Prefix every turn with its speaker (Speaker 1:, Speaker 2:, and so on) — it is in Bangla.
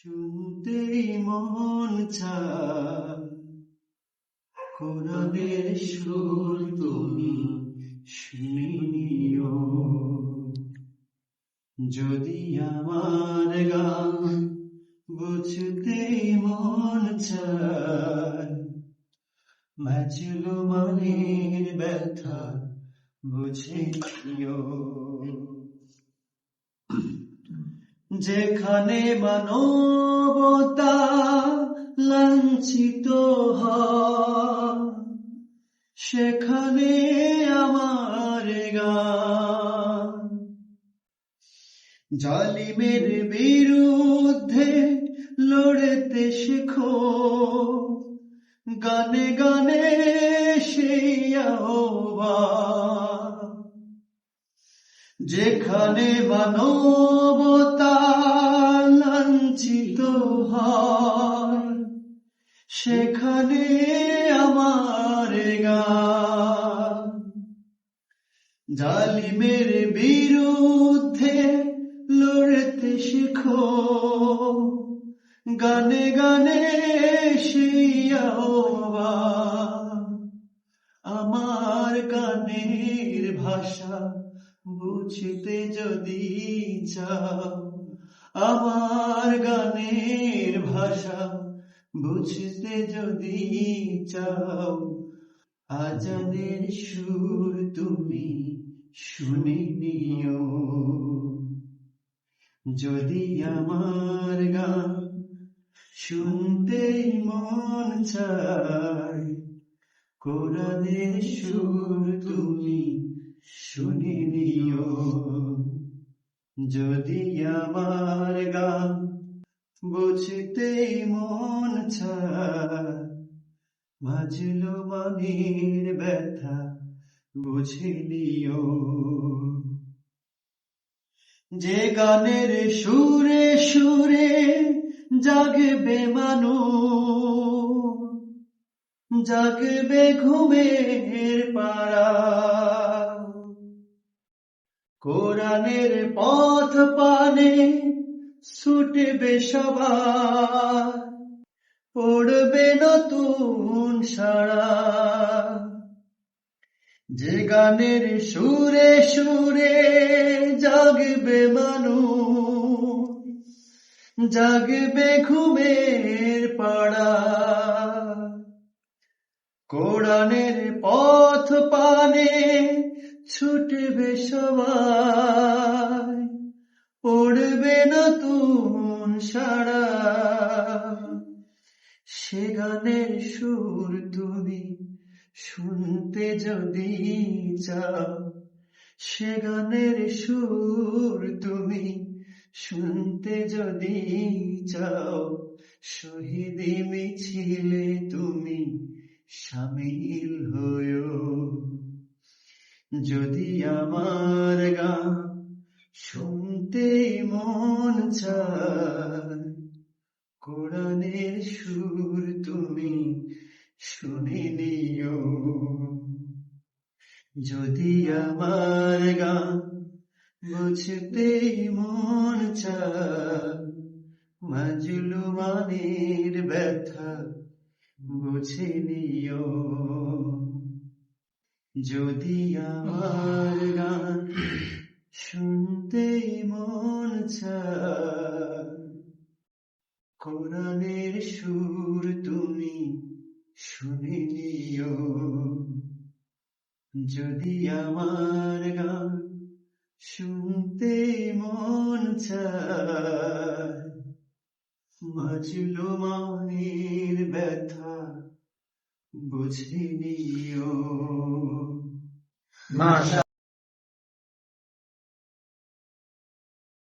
Speaker 1: শুনতেই মন চায়। কোরআনের সুর তুমি শুনিও যদি আমার গান বুঝতেই মন চায় ম্যাচুলো মানের ব্যথা বুঝে নিও। যেখানে মানবতা লাঞ্ছিত হয়, সেখানে আমার জালিমের বিরুদ্ধে লড়তে শেখো, গানে গানে সেই যেখানে মানবতা সেখানে আমার গান। জালিমের বিরুদ্ধে লড়তে শেখো। গানে গানে সেই আমার গানের ভাষা বুঝতে যদি চাও, আমার গানের ভাষা বুঝতে যদি চাও, আজানের সুর তুমি শুনে নিও। যদি আমার গান শুনতেই মন চায়, কোরআনের সুর তুমি শুনে নিও। যদি আমার গান বুঝতেই মন চায়। বাজলো ব্যথা, বুঝে নিও। যে গানের সুরে সুরে জাগবে মানুষ, জাগবে ঘুমের পাড়া। কোরআনের পথ পানে ছুটবে সবার, পড়বে নতুন সারা। যে গানের সুরে সুরে জাগবে মানুষ, জাগবে ঘুমের পাড়া। কোরআনের পথ পানে ছুটবে সবাই সারা সে গানের সুর তুমি শুনতে যদি চাও, সে গানের সুর তুমি শুনতে যদি চাও, শহীদি মিছিলে তুমি সামিল হয়েও যদি আমার গান শুনতে মন চায় কোরআনের সুর তুমি শুনে নিও। যদি আমার গান বুঝতে মন চায় মাজলু মানের ব্যথা বুঝে নিও। যদি আমার গান শুনতে মন চায় কোরআনের সুর তুমি শুনে নিও। যদি আমার গান শুনতে মন চায় মাজলো মানের ব্যথা বুঝে নিও।